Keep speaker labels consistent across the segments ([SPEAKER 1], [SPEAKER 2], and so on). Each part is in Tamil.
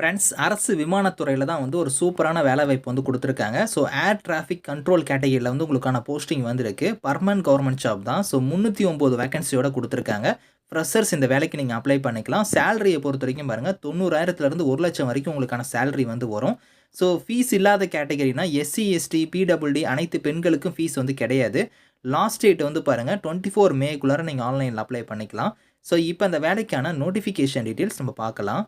[SPEAKER 1] ஃப்ரெண்ட்ஸ் அரசு விமானத்துறையில் தான் வந்து ஒரு சூப்பரான வேலைவாய்ப்பு வந்து கொடுத்துருக்காங்க. ஸோ ஏர் டிராஃபிக் கண்ட்ரோல் கேட்டகரியில் வந்து உங்களுக்கான போஸ்டிங் வந்திருக்கு. பர்மனன்ட் கவர்மெண்ட் ஜாப் தான். ஸோ முந்நூற்றி ஒம்பது வேகன்சியோட கொடுத்துருக்காங்க. ஃப்ரெஷர்ஸ் இந்த வேலைக்கு நீங்கள் அப்ளை பண்ணிக்கலாம். சேலரியை பொறுத்த வரைக்கும் பாருங்கள் தொண்ணூறாயிரத்துலேருந்து ஒரு லட்சம் வரைக்கும் உங்களுக்கான சேலரி வந்து வரும். ஸோ ஃபீஸ் இல்லாத கேட்டகரினா எஸ்சி எஸ்டி பிடபிள்டி அனைத்து பெண்களுக்கும் ஃபீஸ் வந்து கிடையாது. லாஸ்ட் டேட் வந்து பாருங்கள் டுவெண்ட்டி ஃபோர் மேக்குள்ளார நீங்கள் ஆன்லைனில் அப்ளை பண்ணிக்கலாம். ஸோ இப்போ அந்த வேலைக்கான நோட்டிஃபிகேஷன் டீட்டெயில்ஸ் நம்ம பார்க்கலாம்.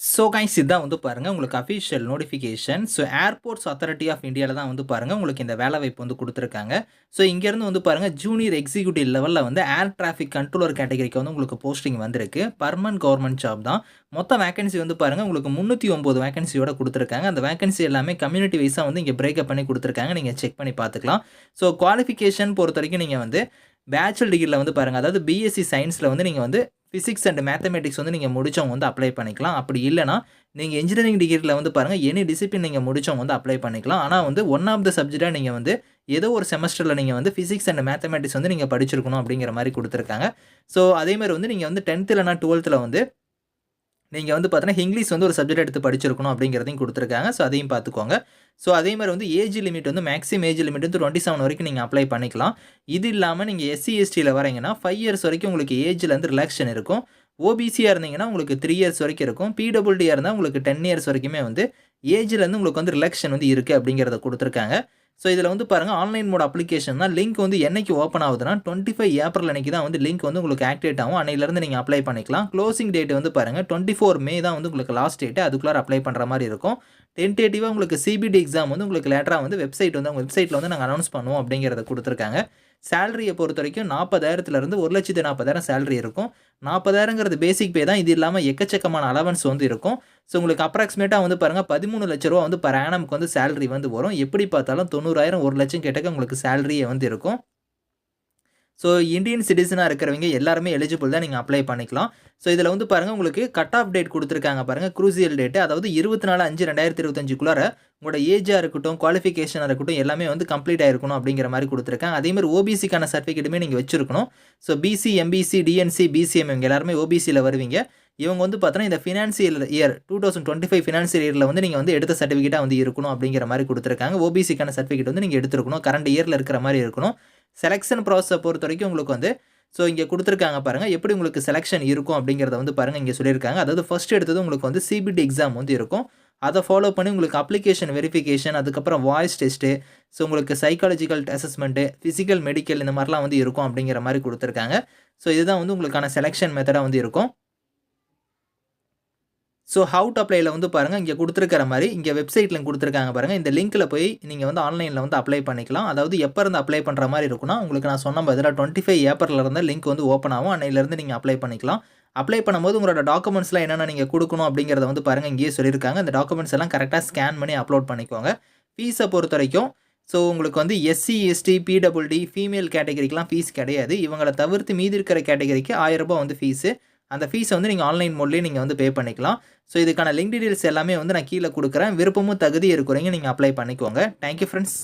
[SPEAKER 1] ஸோ கைஸ் இதான் வந்து பாருங்கள் உங்களுக்கு official notification so airports authority of இந்தியாவில் தான் வந்து பாருங்கள் உங்களுக்கு இந்த வேலை வாய்ப்பு வந்து கொடுத்துருக்காங்க. ஸோ இங்கேருந்து வந்து பாருங்கள் ஜூனியர் எக்ஸிக்யூட்டிவ் லெவலில் வந்து ஏர் டிராஃபிக் கண்ட்ரோலர் கேட்டகரிக்கு வந்து உங்களுக்கு போஸ்டிங் வந்திருக்கு. பர்மனன்ட் கவர்மெண்ட் ஜாப் தான். மொத்த வேகன்சி வந்து பாருங்கள் உங்களுக்கு முந்நூற்றி ஒம்பது வேகன்சியோட கொடுத்துருக்காங்க. அந்த வேகன்சி எல்லாமே கம்யூனிட்டி வைஸாக வந்து இங்கே பிரேக்கப் பண்ணி கொடுத்துருக்காங்க. நீங்கள் செக் பண்ணி பார்த்துக்கலாம். ஸோ குவாலிஃபிகேஷன் பொறுத்த வரைக்கும் நீங்கள் வந்து பேச்சுலர் டிகிரியில் வந்து பாருங்கள் அதாவது பிஎஸ்சி சயின்ஸில் வந்து நீங்கள் வந்து ஃபிசிக்ஸ் அண்ட் மேத்தமெட்டிக்ஸ் வந்து நீங்கள் முடித்தவங்க வந்து அப்ளை பண்ணிக்கலாம். அப்படி இல்லைனா நீங்கள் இன்ஜினியரிங் டிகிரியில் வந்து பாருங்கள் எனி டிசிப்ளின் நீங்கள் முடித்தவங்க வந்து அப்ளை பண்ணிக்கலாம். ஆனால் வந்து ஒன் ஆஃப் த சப்ஜெக்டாக நீங்கள் வந்து ஏதோ ஒரு செமஸ்டரில் நீங்கள் வந்து ஃபிசிக்ஸ் அண்ட் மேத்தமெட்டிக்ஸ் வந்து நீங்கள் படிச்சிருக்கணும் அப்படிங்கிற மாதிரி கொடுத்துருக்காங்க. ஸோ அதேமாதிரி வந்து நீங்கள் வந்து டென்த்துலனா டுவெல்த்தில் வந்து நீங்கள் வந்து பார்த்தீங்கன்னா இங்கிலீஷ் வந்து ஒரு சப்ஜெக்ட் எடுத்து படிச்சிருக்கணும் அப்படிங்கிறதையும் கொடுத்துருக்காங்க. ஸோ அதையும் பார்த்துக்கோங்க ஸோ அதே மாதிரி வந்து ஏஜ் லிமிட் வந்து மேக்ஸிமம் ஏஜ் லிமிட் வந்து டுவெண்ட்டி செவன் வரைக்கும் நீங்கள் அப்ளை பண்ணிக்கலாம். இது இல்லாமல் நீங்கள் எஸ்சி எஸ்டியில் வரீங்கன்னா ஃபைவ் இயர்ஸ் வரைக்கும் உங்களுக்கு ஏஜில் வந்து ரிலாக்ஷன் இருக்கும். ஓபிசியாக இருந்தீங்கன்னா உங்களுக்கு த்ரீ இயர்ஸ் வரைக்கும் இருக்கும். பிடபிள்டியாக இருந்தால் உங்களுக்கு டென் இயர்ஸ் வரைக்குமே வந்து ஏஜ்லேருந்து உங்களுக்கு வந்து ரிலாக்ஷன் வந்து இருக்குது அப்படிங்கிறத கொடுத்துருக்காங்க. ஸோ இதில் வந்து பாருங்கள் ஆன்லைன் மோட் அப்ளிகேஷன் தான். லிங்க் வந்து என்றைக்கு ஓப்பன் ஆகுதுன்னா டுவெண்ட்டி ஃபைவ் ஏப்ரல் அன்றைக்கி தான் வந்து லிங்க் வந்து உங்களுக்கு ஆக்டிவேட் ஆகும். அன்னையிலேருந்து நீங்கள் அப்ளை பண்ணிக்கலாம். க்ளோசிங் டேட் வந்து பாருங்கள் டுவெண்ட்டி ஃபோர் மே தான் வந்து உங்களுக்கு லாஸ்ட் டேட்டு அதுக்குள்ளார அப்ளை பண்ணுற மாதிரி இருக்கும். டென்டேட்டிவாக உங்களுக்கு சிபிடி எக்ஸாம் வந்து உங்களுக்கு லேட்டராக வந்து வெப்சைட் வந்து உங்கள் வெப்சைட்டில் வந்து நாங்கள் அனௌன்ஸ் பண்ணுவோம் அப்படிங்கிறத கொடுத்துருக்காங்க. சேலரியை பொறுத்த வரைக்கும் நாற்பதாயிரத்துலேருந்து ஒரு லட்சத்து நாற்பதாயிரம் சேலரி இருக்கும். நாற்பதாயிரங்கிறது பேசிக் பே தான். இது இல்லாமல் எக்கச்சக்கமான அலவன்ஸ் வந்து இருக்கும். ஸோ உங்களுக்கு அப்ராக்சிமேட்டாக வந்து பாருங்கள் பதிமூணு லட்ச ரூபா வந்து பர் ஆனமுக்கு வந்து சேலரி வந்து வரும். எப்படி பார்த்தாலும் தொண்ணூறாயிரம் ஒரு லட்சம் கேட்டக்க உங்களுக்கு சேலரியே வந்து இருக்கும். ஸோ இந்தியன் சிட்டிசனாக இருக்கிறவங்க எல்லாருமே எலிஜிபிள் தான் நீங்கள் அப்ளை பண்ணிக்கலாம். ஸோ இதில் வந்து பாருங்கள் உங்களுக்கு கட் ஆஃப் டேட் கொடுத்துருக்காங்க பாருங்கள் குரூசியல் டேட்டு அதாவது இருபத்தி நாலு அஞ்சு ரெண்டாயிரத்தி இருபத்தஞ்சுக்குள்ளார உங்களோட ஏஜாக இருக்கட்டும் குவாலிஃபிகேஷனாக இருக்கட்டும் எல்லாமே வந்து கம்ப்ளீட் ஆகிருக்கணும் அப்படிங்கிற மாதிரி கொடுத்துருக்காங்க. அதேமாதிரி ஓபிசிக்கான சர்டிஃபிகேட்டுமே நீங்கள் வச்சிருக்கணும். So BC MBC DNC BCM இவங்க எல்லாருமே ஓபிசியில் வருவீங்க. இவங்க வந்து பார்த்தோன்னா இந்த financial year two thousand twenty five financial இயரில் வந்து நீங்கள் வந்து எடுத்த சர்டிஃபிகேட்டாக வந்து இருக்கணும் அப்படிங்கிற மாதிரி கொடுத்துருக்காங்க. ஓபிசிக்கான சர்டிஃபிகேட் வந்து நீங்கள் எடுத்துருக்கணும். கரண்ட் இயரில் இருக்கிற மாதிரி இருக்கணும். செலெக்ஷன் ப்ராசஸை பொறுத்த வரைக்கும் உங்களுக்கு வந்து ஸோ இங்கே கொடுத்துருக்காங்க பாருங்கள் எப்படி உங்களுக்கு செலெக்ஷன் இருக்கும் அப்படிங்கிறத வந்து பாருங்கள் இங்கே சொல்லியிருக்காங்க. அதாவது ஃபஸ்ட் எடுத்தது உங்களுக்கு வந்து சிபிடி எக்ஸாம் வந்து இருக்கும். அதை ஃபாலோ பண்ணி உங்களுக்கு அப்ளிகேஷன் வெரிஃபிகேஷன் அதுக்கப்புறம் வாய்ஸ் டெஸ்ட்டு ஸோ உங்களுக்கு சைக்காலஜிக்கல் அசஸ்மெண்ட்டு ஃபிசிக்கல் மெடிக்கல் இந்த மாதிரிலாம் வந்து இருக்கும் அப்படிங்கிற மாதிரி கொடுத்துருக்காங்க. ஸோ இதுதான் வந்து உங்களுக்கான செலெக்ஷன் மெத்தடாக வந்து இருக்கும். ஸோ ஹவு டு அப்ளைல வந்து பாருங்கள் இங்கே கொடுத்துருக்கிற மாதிரி இங்கே வெப்சைட்டில் கொடுத்துருக்காங்க பாருங்கள் இந்த லிங்க்கில் போய் நீங்கள் வந்து ஆன்லைனில் வந்து அப்ளை பண்ணிக்கலாம். அதாவது எப்போ இருந்து அப்ளை பண்ணுற மாதிரி இருக்குன்னா உங்களுக்கு நான் சொன்ன பதிலாக டுவெண்ட்டி ஃபைவ் ஏப்பரில் இருந்து லிங்க் வந்து ஓப்பன் ஆகும். அன்னையிலேருந்து நீங்கள் அப்ளை பண்ணிக்கலாம். அப்ளை பண்ணும்போது உங்களோட டாக்குமெண்ட்ஸ்லாம் என்னென்ன நீங்கள் கொடுக்கணும் அப்படிங்கிறத வந்து பாருங்கள் இங்கேயே சொல்லியிருக்காங்க. அந்த டாக்குமெண்ட்ஸ் எல்லாம் கரெக்டாக ஸ்கேன் பண்ணி அப்லோட் பண்ணிக்கோங்க. ஃபீஸை பொறுத்த வரைக்கும் ஸோ உங்களுக்கு வந்து எஸ்சி எஸ்டி பிடபிள்டி ஃபீமேல் கேட்டகரிக்கெலாம் ஃபீஸ் கிடையாது. இவங்களை தவிர்த்து மீதி இருக்கிற கேட்டகரிக்கு ஆயிரம் ரூபாய் வந்து ஃபீஸு அந்த ஃபீஸை வந்து நீங்கள் ஆன்லைன் மோட்லேயே நீங்கள் வந்து பே பண்ணிக்கலாம். ஸோ இதுக்கான லிங்க் டீடைல்ஸ் எல்லாமே வந்து நான் கீழே கொடுக்குறேன். விருப்பமும் தகுதி இருக்கிறீங்க நீங்கள் அப்ளை பண்ணிக்கோங்க. Thank you friends